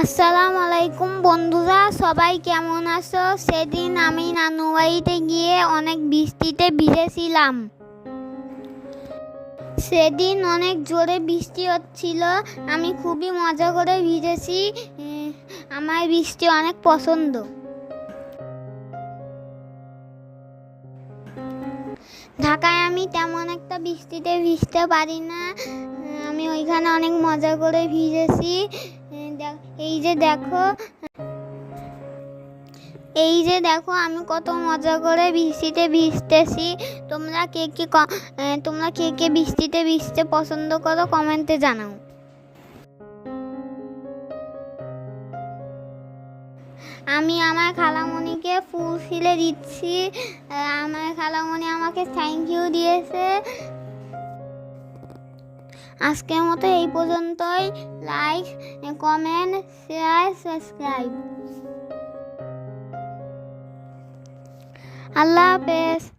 আসসালামু আলাইকুম বন্ধুরা, সবাই কেমন আছো? সেদিন আমি নানু বাড়িতে গিয়ে অনেক বৃষ্টিতে ভিজেছিলাম। সেদিন অনেক জোরে বৃষ্টি হচ্ছিল, আমি খুবই মজা করে ভিজেছি আমার বৃষ্টি অনেক পছন্দ। ঢাকায় আমি তেমন একটা বৃষ্টিতে ভিজতে পারি না আমি ওইখানে অনেক মজা করে ভিজেছি। এই যে দেখো, এই যে দেখো, আমি কত মজা করে বৃষ্টিতে ভিজতেছি। তোমরা কে কে তোমরা কে কে বৃষ্টিতে ভিজতে পছন্দ করো কমেন্টে জানাও। আমি আমার খালামণিকে ফুল ছিলে দিচ্ছি। আমার খালামণি আমাকে থ্যাংক ইউ দিয়েছে। আজকের মতো এই পর্যন্তই। লাইক কমেন্ট শেয়ার সাবস্ক্রাইব আল্লাহ হাফেজ।